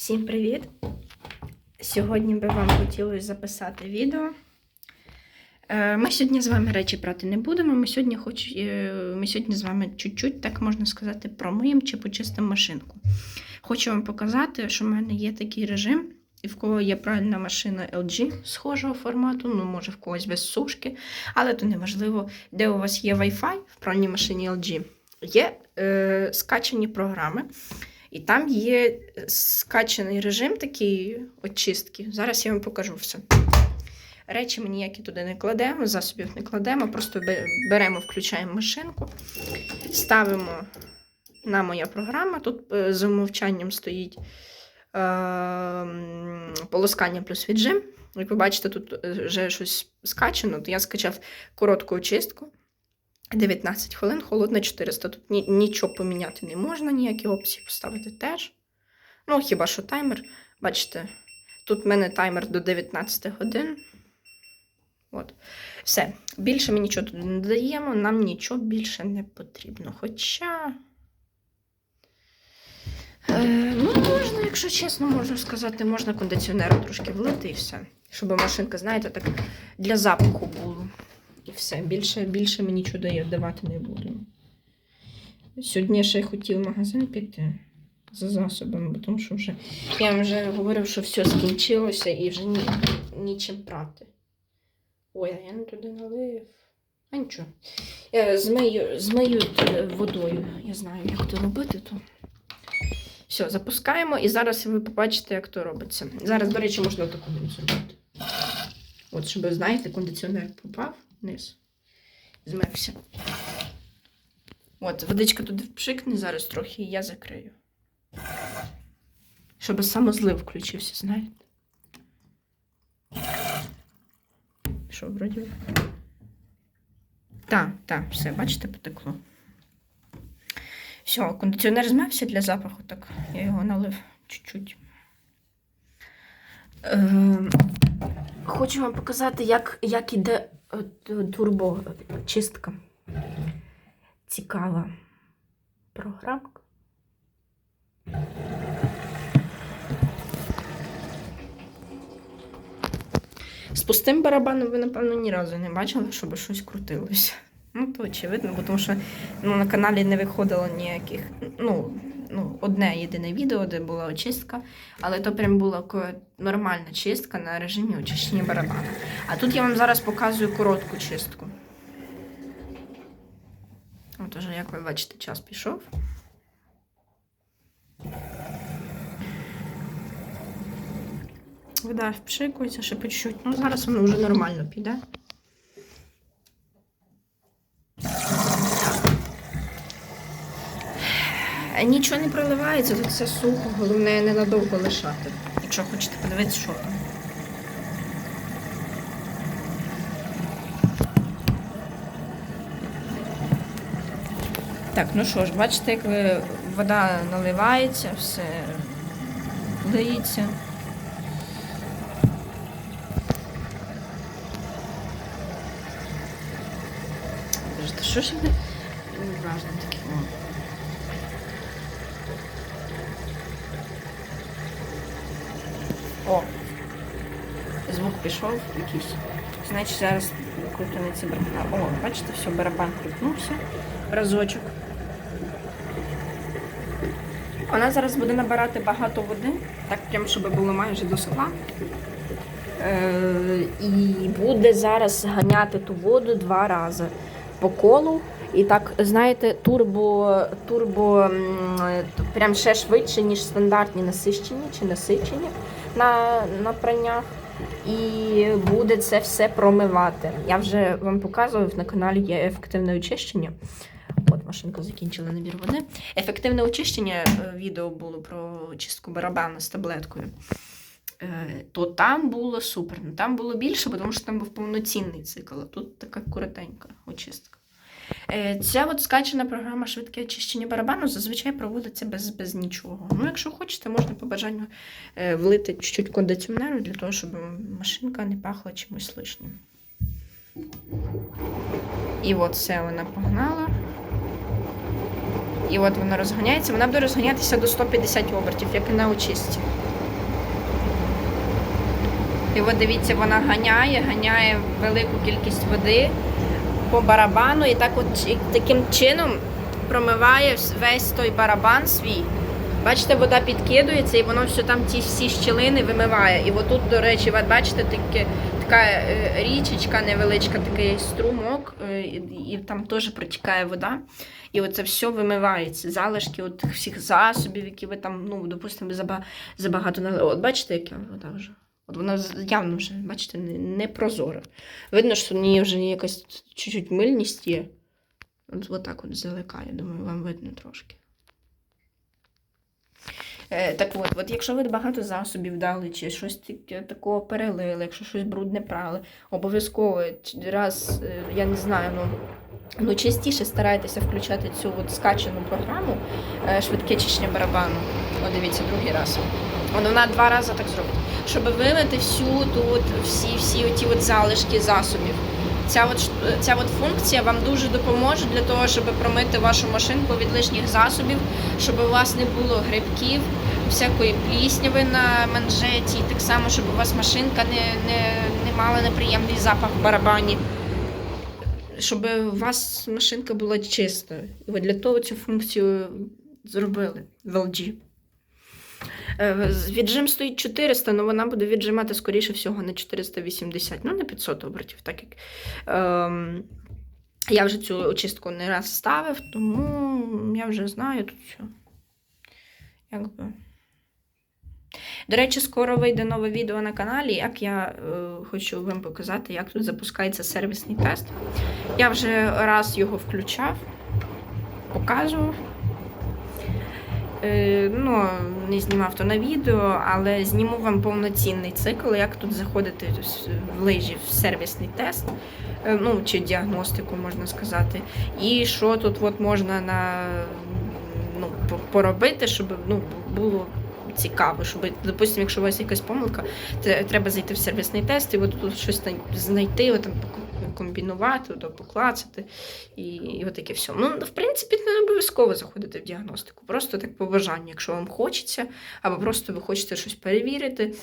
Всім привіт! Сьогодні би вам хотілося записати відео. Е, Ми сьогодні з вами речі прати не будемо. Ми сьогодні, хоч, е, ми сьогодні з вами чуть-чуть, так можна сказати, промиємо чи почистимо машинку. Хочу вам показати, що в мене є такий режим, і в кого є правильна машина LG схожого формату, ну, може, в когось без сушки, але то не важливо, де у вас є Wi-Fi в правильній машині LG. Є е, скачані програми. І там є скачаний режим такий очистки. Зараз я вам покажу все. Речі ми ніякі туди не кладемо, засобів не кладемо, просто беремо, включаємо машинку, ставимо на моя програма. Тут е, за умовчанням стоїть е, полоскання плюс віджим. Як ви бачите, тут е, вже щось скачано, то я скачав коротку очистку. 19 хвилин, холодна 400. Тут ні, нічого поміняти не можна, ніякі опції поставити теж. Ну, хіба що таймер. Бачите, тут в мене таймер до 19 годин. От. Все. Більше ми нічого туди не додаємо, нам нічого більше не потрібно. Хоча. Е, ну, можна, якщо чесно, можу сказати, можна кондиціонеру трошки влити і все. Щоб машинка, знаєте, так для запаху було. І все. Більше, більше ми нічого дає- давати не будемо. Сьогодні я ще хотів в магазин піти за засобами, тому що вже я вже говорив, що все скінчилося і вже ні, нічим прати. Ой, а я не туди налив. А нічого. Я змию, змию е, водою. Я знаю, як то робити. То... Все, запускаємо, і зараз ви побачите, як то робиться. Зараз, до речі, можна таку зробити. От, щоб, знаєте, кондиціонер попав вниз, змився. От, водичка туди впшикне зараз трохи, і я закрию. Щоб самозлив включився, знаєте? Що, вроді? Так, так, все, бачите, потекло. Все, кондиціонер змився для запаху, так я його налив чуть-чуть. Ем, Хочу вам показати, як, як іде е, турбочистка. Цікава програмка. З пустим барабаном ви, напевно, ні разу не бачили, щоб щось крутилося. Ну, то очевидно, тому що ну, на каналі не виходило ніяких. Ну, ну, одне єдине відео, де була очистка, але то прям була нормальна чистка на режимі очищення барабану. А тут я вам зараз показую коротку чистку. От уже, як ви бачите, час пішов. Вода впшикується ще по. Ну, зараз воно вже нормально піде. Нічого не проливається, тут все сухо, головне ненадовго лишати. Якщо хочете подивитися, що там. Так, ну що ж, бачите, як ви- вода наливається, все лиється. Що ж я невражно таке? О. О, звук пішов якийсь. Значить, зараз крутиниться барабан. О, бачите, все, барабан крутнувся. Разочок. Вона зараз буде набирати багато води, так прям, щоб було майже до села. Е, і буде зараз ганяти ту воду два рази по колу. І так, знаєте, турбо, турбо прям ще швидше, ніж стандартні насищені чи насичені на, на праннях. І буде це все промивати. Я вже вам показував на каналі є ефективне очищення. От машинка закінчила набір води. Ефективне очищення е, відео було про чистку барабана з таблеткою. Е, То там було супер. Ну, Там було більше, тому що там був повноцінний цикл, а тут така коротенька очистка. Е, Ця от скачана програма швидке очищення барабану зазвичай проводиться без, без нічого. Ну, якщо хочете, можна по бажанню е, влити чуть-чуть кондиціонеру для того, щоб машинка не пахла чимось лишнім. І от все вона погнала. І от вона розганяється. Вона буде розганятися до 150 обертів, як і на очистці. І от дивіться, вона ганяє, ганяє велику кількість води по барабану і так от і таким чином промиває весь той барабан свій. Бачите, вода підкидується і воно все там ті всі щілини вимиває. І отут, до речі, от бачите, таке, така е, річечка невеличка, такий струмок, е, і, і там теж протікає вода. І оце все вимивається. Залишки от всіх засобів, які ви там, ну, допустимо, забагато налили. От бачите, яка вода вже. От вона явно вже, бачите, не, не прозора. Видно, що в ній вже якась чуть-чуть мильність є. От, от так от заликає, думаю, вам видно трошки. Е, так от, от, якщо ви багато засобів дали, чи щось такого перелили, якщо щось брудне прали, обов'язково раз, е, я не знаю, ну, ну частіше старайтеся включати цю от скачану програму е, швидке чищення барабану. О, дивіться, другий раз. Вона два рази так зробить. Щоб вимити всю тут, всі, всі оті от залишки засобів. Ця от, ця от функція вам дуже допоможе для того, щоб промити вашу машинку від лишніх засобів, щоб у вас не було грибків, всякої плісняви на манжеті, так само, щоб у вас машинка не, не, не мала неприємний запах в барабані. Щоб у вас машинка була чиста. І от для того цю функцію зробили в LG. Е, Віджим стоїть 400, але вона буде віджимати, скоріше всього, на 480, ну не 500 обертів, так як ем, я вже цю очистку не раз ставив, тому я вже знаю тут що. Якби. До речі, скоро вийде нове відео на каналі, як я е, хочу вам показати, як тут запускається сервісний тест. Я вже раз його включав, показував. Е, ну, не знімав то на відео, але зніму вам повноцінний цикл, як тут заходити в лижі в сервісний тест, е, ну, чи діагностику, можна сказати. І що тут от можна на, ну, поробити, щоб ну, було цікаво, щоб, допустимо, якщо у вас якась помилка, треба зайти в сервісний тест і от тут щось знайти, от, там, комбінувати, от, поклацати і, і от таке все. Ну, в принципі, не обов'язково заходити в діагностику. Просто так по бажанню, якщо вам хочеться, або просто ви хочете щось перевірити,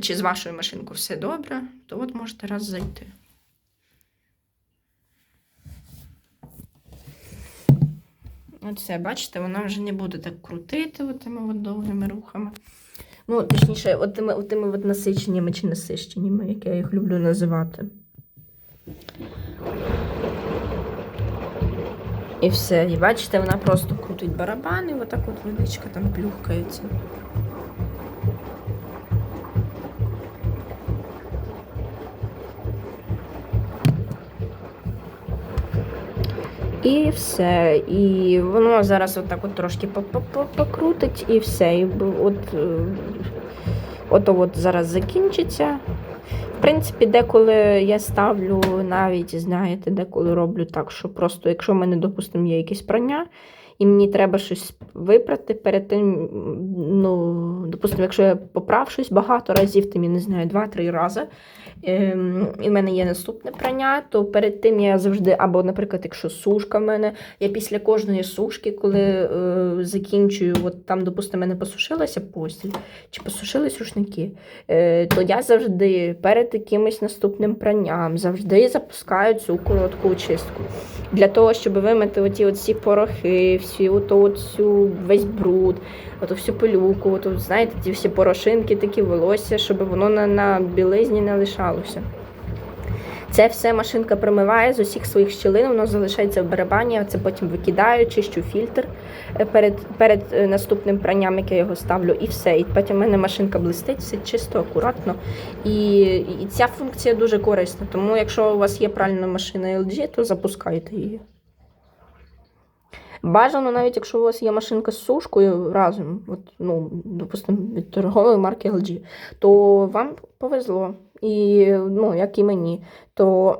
чи з вашою машинкою все добре, то от можете раз зайти. Оце, бачите, вона вже не буде так крутити отими от довгими рухами. Ну, точніше, отими, отими от насиченнями чи насищеннями, як я їх люблю називати. І все. І бачите, вона просто крутить барабан, і отак от водичка там плюхкається. І все. І воно зараз отак от трошки по- по- по- покрутить і все. І от, от, е, от зараз закінчиться. В принципі, деколи я ставлю навіть, знаєте, деколи роблю так, що просто, якщо в мене, допустимо, є якісь прання, і мені треба щось випрати перед тим, ну, допустимо, якщо я поправ щось багато разів, там, я не знаю, два-три рази, ем, і в мене є наступне прання, то перед тим я завжди, або, наприклад, якщо сушка в мене, я після кожної сушки, коли е, закінчую, от там, допустимо, мене посушилася постіль, чи посушились рушники, е, то я завжди перед якимось наступним пранням завжди запускаю цю коротку очистку. Для того, щоб вимити оті от всі порохи, всі ото от весь бруд, ото всю пилюку, ото, знаєте, ті всі порошинки, такі волосся, щоб воно на, на білизні не лишалося. Це все машинка промиває з усіх своїх щілин, воно залишається в барабані, я це потім викидаю, чищу фільтр е, перед, перед е, наступним пранням, яке я його ставлю, і все. І потім в мене машинка блистить, все чисто, акуратно. І, і ця функція дуже корисна. Тому якщо у вас є пральна машина LG, то запускайте її. Бажано, навіть якщо у вас є машинка з сушкою разом, от, ну, допустимо, від торгової марки LG, то вам повезло. І, ну, як і мені, то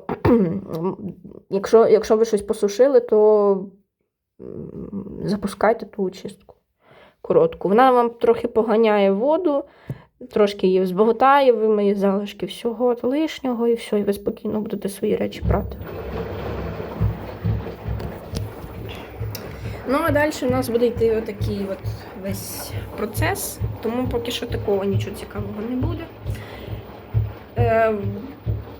якщо, якщо ви щось посушили, то запускайте ту очистку коротку. Вона вам трохи поганяє воду, трошки її збаготає, вимиє залишки всього лишнього і все, і ви спокійно будете свої речі прати. Ну, а далі у нас буде йти отакий от весь процес, тому поки що такого нічого цікавого не буде. Е,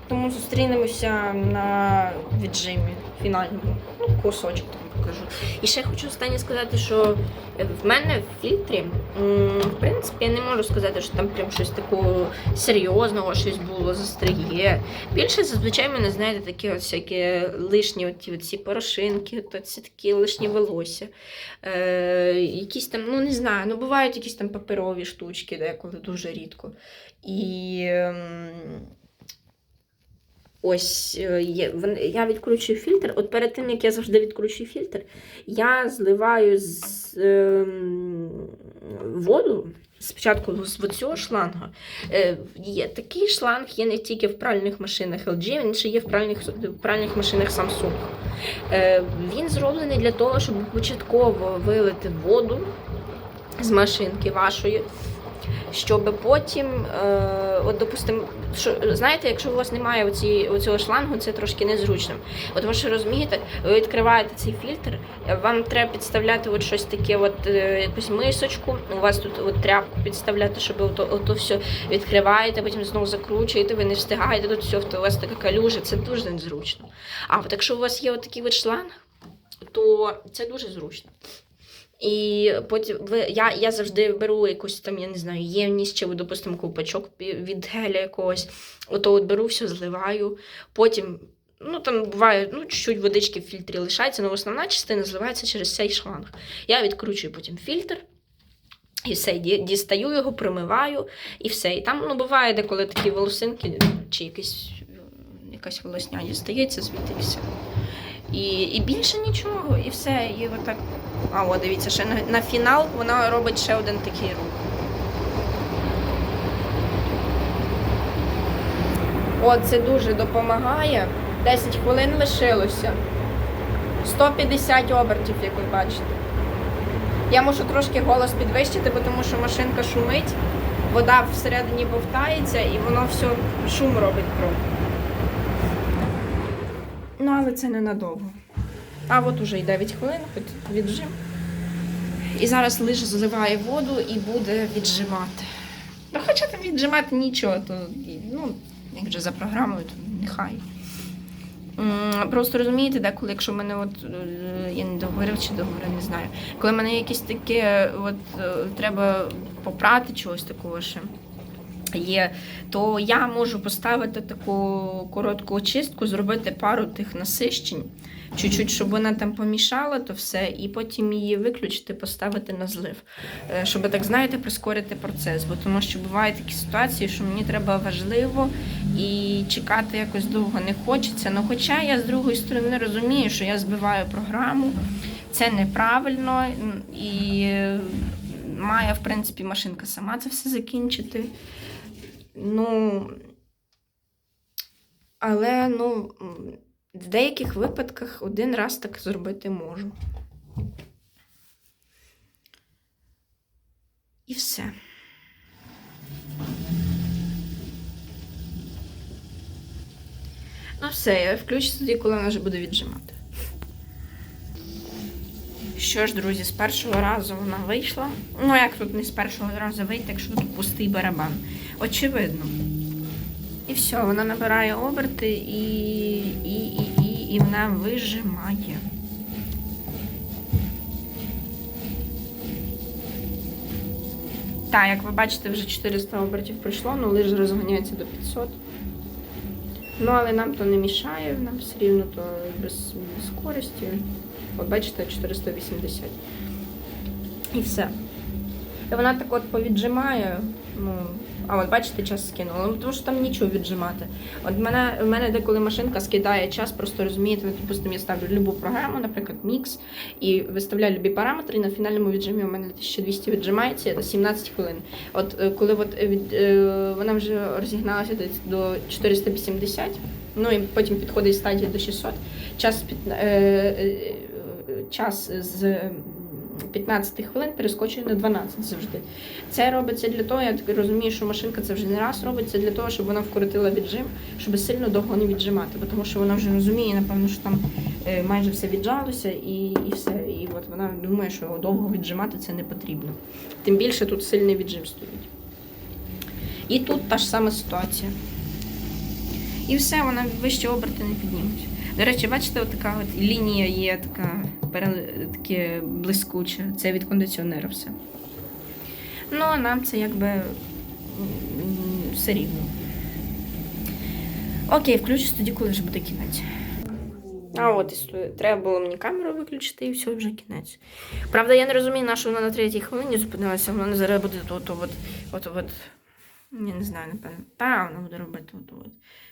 тому зустрінемося на віджимі фінальному. Ну, кусочок там покажу. І ще хочу останнє сказати, що в мене в фільтрі, в принципі, я не можу сказати, що там прям щось такого серйозного, щось було застряє. Більше зазвичай мене, знаєте, такі от всякі лишні оті, оці порошинки, то це такі лишні волосся. Е, якісь там, ну не знаю, ну бувають якісь там паперові штучки, деколи дуже рідко. І ем, ось е, я відкручую фільтр. От перед тим, як я завжди відкручую фільтр, я зливаю з ем, воду. Спочатку з цього шланга. Е, є такий шланг є не тільки в пральних машинах LG, він ще є в пральних, в пральних машинах Samsung. Е, він зроблений для того, щоб початково вилити воду з машинки вашої, щоб потім, е, от, допустимо, що, знаєте, якщо у вас немає оці, оцього шлангу, це трошки незручно. От ви що розумієте, ви відкриваєте цей фільтр, вам треба підставляти от щось таке, от, е, якусь мисочку, у вас тут от тряпку підставляти, щоб ото, ото все відкриваєте, потім знову закручуєте, ви не встигаєте, тут все, у вас така калюжа, це дуже незручно. А от якщо у вас є от такий от шланг, то це дуже зручно. І потім я, я завжди беру якусь там, я не знаю, ємність чи, допустимо, ковпачок від геля якогось. Ото от беру все, зливаю. Потім, ну там буває, ну, чуть-чуть водички в фільтрі лишається, але основна частина зливається через цей шланг. Я відкручую потім фільтр. І все, дістаю його, промиваю і все. І там ну, буває деколи такі волосинки, чи якісь, якась волосня дістається звідти і все. І, і більше нічого, і все. І отак. А, о, дивіться, ще на, на фінал вона робить ще один такий рух. О, це дуже допомагає. 10 хвилин лишилося. 150 обертів, як ви бачите. Я можу трошки голос підвищити, бо тому що машинка шумить, вода всередині бовтається і воно все шум робить трохи. Ну, це ненадовго. А от уже й 9 хвилин, віджим. І зараз лише заливає воду і буде віджимати. Ну, хоча там віджимати нічого, то ну, як вже за програмою, то нехай. Просто розумієте, деколи, якщо в мене от е, я не договорив чи договорив, не знаю. Коли в мене якесь таке, от е, треба попрати чогось такого ще є, то я можу поставити таку коротку очистку, зробити пару тих насищень, чуть-чуть, щоб вона там помішала, то все, і потім її виключити, поставити на злив. Е, Щоб так знаєте, прискорити процес. Бо тому що бувають такі ситуації, що мені треба важливо і чекати якось довго не хочеться. Ну, хоча я з другої сторони розумію, що я збиваю програму, це неправильно і е, має, в принципі, машинка сама це все закінчити. Ну, але ну, в деяких випадках один раз так зробити можу. І все. Ну, все, я включу тоді, коли вона вже буде віджимати. Що ж, друзі, з першого разу вона вийшла. Ну, як тут не з першого разу вийти, якщо тут пустий барабан. Очевидно. І все, вона набирає оберти і, і, і, і, і вона вижимає. Так, як ви бачите, вже 400 обертів пройшло, ну лише розганяється до 500. Ну, але нам то не мішає, нам все рівно то без, без скорості. От бачите, 480. І все. І вона так от повіджимає. Ну, а от бачите, час скинула. Ну, тому що там нічого віджимати. От мене, в мене деколи машинка скидає час, просто розумієте, ну, допустимо, я ставлю любу програму, наприклад, мікс, і виставляю любі параметри, і на фінальному віджимі у мене 1200 віджимається на 17 хвилин. От е, коли от, е, від, е, вона вже розігналася десь до 480, ну і потім підходить стадія до 600, час, під, час з 15 хвилин перескочує на 12 завжди. Це робиться для того, я так розумію, що машинка це вже не раз робить, це для того, щоб вона вкоротила віджим, щоб сильно довго не віджимати, бо тому що вона вже розуміє, напевно, що там е, майже все віджалося і, і все. І от вона думає, що довго віджимати це не потрібно. Тим більше тут сильний віджим стоїть. І тут та ж сама ситуація. І все, вона вище оберти не підніметь. До речі, бачите, от така от лінія є така, таке блискуче. Це від кондиціонера все. Ну, а нам це якби все рівно. Окей, включусь тоді, коли вже буде кінець. А от треба було мені камеру виключити і все, вже кінець. Правда, я не розумію, на що вона на третій хвилині зупинилася, вона зараз буде от, от, я не знаю, напевно. Вона буде робити от, от.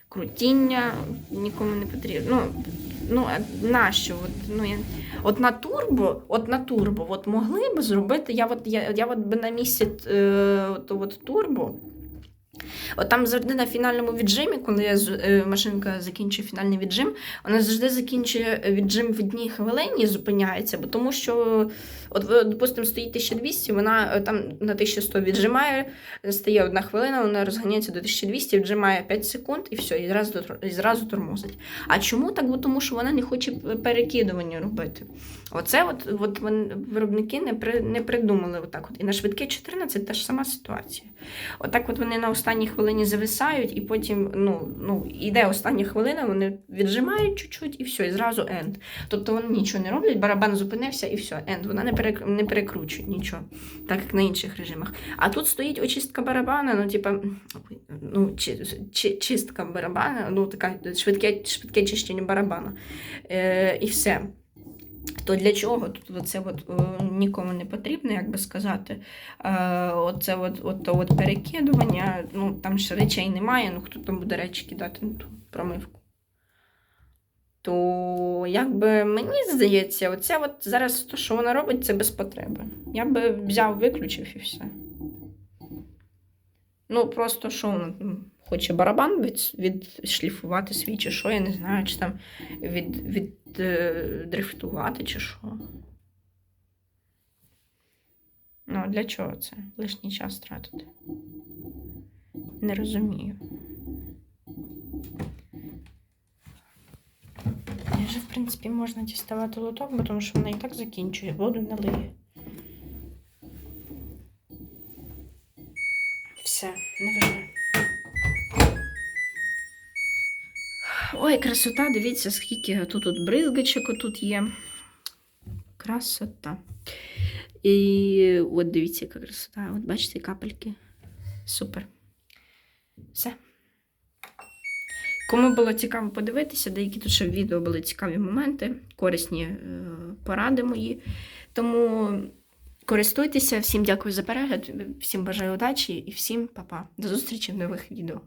Крутіння, нікому не потрібно. Ну, ну нащо? От, ну, я... от на турбо, от на турбо, от могли б зробити, я от, я, я от би на місці е, от, от турбо. От там завжди на фінальному віджимі, коли я, е, машинка закінчує фінальний віджим, вона завжди закінчує віджим в одній хвилині, і зупиняється, бо тому що, от, допустимо, стоїть 1200, вона е, там на 1100 віджимає, стає одна хвилина, вона розганяється до 1200, віджимає 5 секунд і все, і зразу, і зразу тормозить. А чому так? Бо тому що вона не хоче перекидування робити. Оце от, от виробники не, при, не придумали отак. От. І на швидке 14 та ж сама ситуація. Отак от вони на останній хвилині зависають, і потім ну, ну, іде остання хвилина, вони віджимають чуть-чуть і все, і зразу енд. Тобто вони нічого не роблять, барабан зупинився і все, енд. Вона не, перек... не перекручує нічого, так як на інших режимах. А тут стоїть очистка барабана, ну, типа, ну, чи, чи, чистка барабана, ну, така швидке, швидке чищення барабана. Е, і все. То для чого? Тут це от, е, нікому не потрібно, як би сказати. Е, оце от, от, от перекидування, ну там ж речей немає, ну хто там буде речі кидати на ту промивку. То якби мені здається, оце от зараз то, що вона робить, це без потреби. Я би взяв, виключив і все. Ну, просто що там хоче барабан від, відшліфувати свій, чи що, я не знаю, чи там від, від е, чи що. Ну, для чого це? Лишній час тратити. Не розумію. Вже, в принципі, можна діставати лоток, бо тому що вона і так закінчує, воду налиє. Все, не вже. Ой, красота, дивіться, скільки тут от бризгачок тут є. Красота. І от дивіться, яка красота. От бачите, капельки. Супер. Все. Кому було цікаво подивитися, деякі тут ще в відео були цікаві моменти, корисні е, поради мої. Тому користуйтеся. Всім дякую за перегляд, всім бажаю удачі і всім па-па. До зустрічі в нових відео.